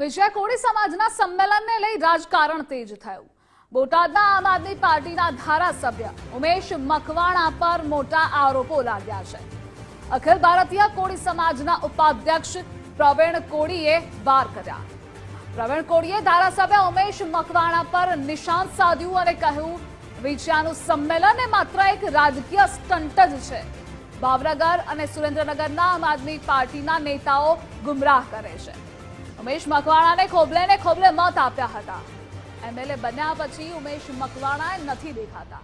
વિજય કોળી સમાજના સંમેલનને લઈ રાજકારણ તેજ થયું. બોટાદના આમ આદમી પાર્ટીના ધારાસભ્ય ઉમેશ મકવાણા પર મોટા આરોપો લાગ્યા છે. અખિલ ભારતીય કોળી સમાજના ઉપાધ્યક્ષ પ્રવીણ કોળીએ વાર કર્યા. પ્રવીણ કોળીએ ધારાસભ્ય ઉમેશ મકવાણા પર નિશાન સાધ્યું અને કહ્યું, વિજયાનું સંમેલન એ માત્ર એક રાજકીય સ્ટન્ટ જ છે. ભાવનગર અને સુરેન્દ્રનગરના આમ આદમી પાર્ટીના નેતાઓ ગુમરાહ કરે છે. ઉમેશ મકવાણાને ખોબલે ખોબલે મત આપ્યા હતા. એમએલએ બન્યા પછી ઉમેશ મકવાણા નથી દેખાતા.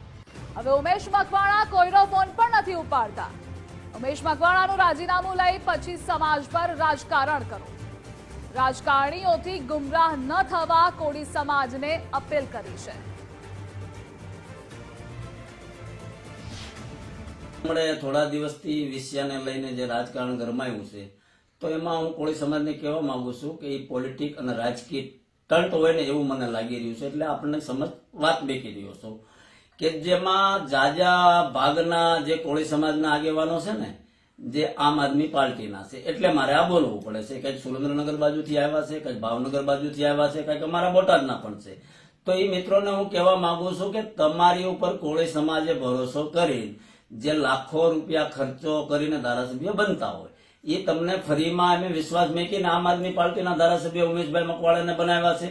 હવે ઉમેશ મકવાણા કોઈનો ફોન પણ નથી ઉપાડતા. ઉમેશ મકવાણાનું રાજીનામું લઈ પછી સમાજ પર રાજકારણ કરો. રાજકારણીઓથી ગુમરાહ ન થવા કોળી સમાજને અપીલ કરી છે. થોડા દિવસથી વિષયાને લઈને જે રાજકારણ ગરમાયું છે તો એમાં હું કોળી સમાજને કહેવા માંગુ છું કે એ પોલિટિક અને રાજકીય તંટ હોય ને એવું મને લાગી રહ્યું છે, એટલે આપણને સમજ વાત બેકી રહ્યો છું. કે જેમાં જાજા ભાગના જે કોળી સમાજના આગેવાનો છે ને, જે આમ આદમી પાર્ટીના છે, એટલે મારે આ બોલવું પડે છે. કંઈક સુરેન્દ્રનગર બાજુથી આવ્યા છે, કંઈક ભાવનગર બાજુથી આવ્યા છે, કંઈક અમારા બોટાદના પણ છે. તો એ મિત્રોને હું કહેવા માંગુ છું કે તમારી ઉપર કોળી સમાજે ભરોસો કરી જે લાખો રૂપિયા ખર્ચો કરીને ધારાસભ્ય બનતા હોય એ તમને ફરીમાં અમે વિશ્વાસ મેકીને આમ આદમી પાર્ટીના ધારાસભ્ય ઉમેશભાઈ મકવાણાને બનાવ્યા છે.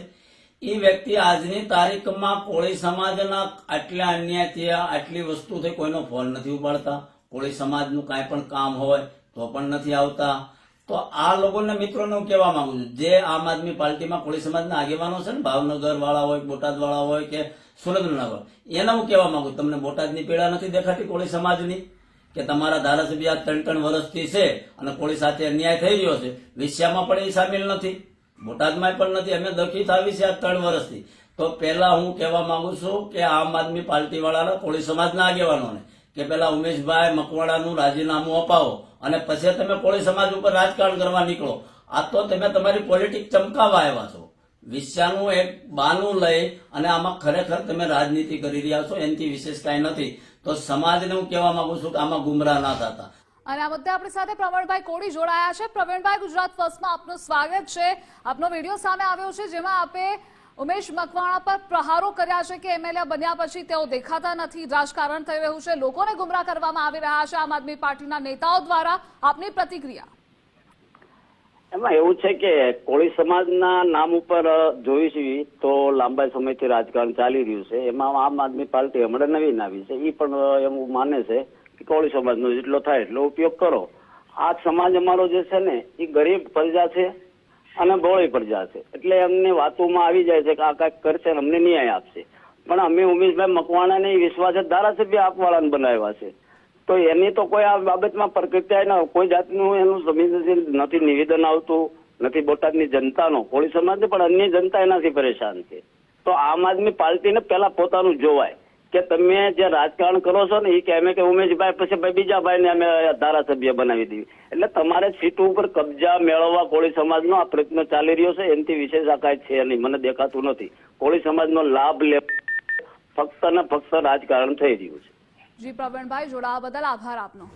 એ વ્યક્તિ આજની તારીખમાં કોળી સમાજના આટલા અન્યાય થયા, આટલી વસ્તુ થઈ, કોઈનો ફોન નથી ઉપાડતા. કોળી સમાજનું કાંઈ પણ કામ હોય તો પણ નથી આવતા. તો આ લોકોને મિત્રોને હું કહેવા માંગુ છું, જે આમ આદમી પાર્ટીમાં કોળી સમાજના આગેવાનો છે ને ભાવનગર વાળા હોય બોટાદ વાળા હોય કે સુરેન્દ્રનગર, એને હું કહેવા માંગુ. તમને બોટાદની પીડા નથી દેખાતી કોળી સમાજની? કે તમારા ધારાસભ્ય આ ત્રણ ત્રણ વર્ષથી છે અને કોળી સાથે અન્યાય થઈ રહ્યો છે. વિષયામાં પણ એ સામેલ નથી. બોટાદમાં પણ નથી. અમે દખી આવી છે આ ત્રણ વર્ષથી. તો પહેલા હું કહેવા માંગુ છું કે આમ આદમી પાર્ટી વાળાના કોળી સમાજના આગેવાનોને, કે પેલા ઉમેશભાઈ મકવાડાનું રાજીનામું અપાવો અને પછી તમે કોળી સમાજ ઉપર રાજકારણ કરવા નીકળો. આ તો તમે તમારી પોલિટિક ચમકાવા આવ્યા છો. વિષયાનું એક બાનું લઈ અને આમાં ખરેખર તમે રાજનીતિ કરી રહ્યા છો, એનાથી વિશેષ કાંઈ નથી. તો સમાજને હું કહેવા માંગુ છું કે આમાં ગુમરાહ ના થતા. અને આ મુદ્દે આપણી સાથે પ્રવીણભાઈ કોડી જોડાયા છે. પ્રવીણભાઈ, ગુજરાત ફર્સ્ટમાં આપનું સ્વાગત છે. આપનો વીડિયો સામે આવ્યો છે, જેમાં આપે ઉમેશ મકવાણા પર પ્રહારો કર્યા છે કે એમએલએ બન્યા પછી તેઓ દેખાતા નથી, રાજકારણ થઈ રહ્યું છે. લોકોને ગુમરાહ કરવામાં આવી રહ્યા છે. આમ આદમી પાર્ટીના નેતાઓ દ્વારા આપની પ્રતિક્રિયા. એમાં એવું છે કે કોળી સમાજના નામ ઉપર જોયું છે તો લાંબા સમયથી રાજકારણ ચાલી રહ્યું છે. એમાં આમ આદમી પાર્ટી હમણાં નવીન આવી છે. એ પણ એવું માને છે કે કોળી સમાજનો જેટલો થાય એટલો ઉપયોગ કરો. આ સમાજ અમારો જે છે ને એ ગરીબ પ્રજા છે અને બહોળી પ્રજા છે. એટલે એમને વાતોમાં આવી જાય છે કે આ કાંઈક કરશે અમને ન્યાય આપશે. પણ અમે ઉમેશભાઈ મકવાણાને વિશ્વાસ ધારાસભ્ય આપવાળાને બનાવ્યા છે. તો એની તો કોઈ આ બાબતમાં પ્રતિક્રિયા કોઈ જાતનું એનું સંવેદનશીલ નથી, નિવેદન આવતું નથી બોટાદની જનતાનો કોળી સમાજની પણ અન્ય જનતા એનાથી પરેશાન છે. તો આમ આદમી પાર્ટીને પહેલા પોતાનું જોવાય કે તમે જે રાજકારણ કરો છો ને એ કે અમે કે ઉમેશભાઈ પછી બીજા ભાઈને અમે ધારાસભ્ય બનાવી દીધી. એટલે તમારે સીટ ઉપર કબજા મેળવવા કોળી સમાજનો આ પ્રયત્ન ચાલી રહ્યો છે, એનાથી વિશેષ આ છે નહીં. મને દેખાતું નથી. કોળી સમાજનો લાભ લે ફક્ત ને ફક્ત રાજકારણ થઈ રહ્યું છે. જી પ્રવીણભાઈ જોડાવા બદલ આભાર આપનો.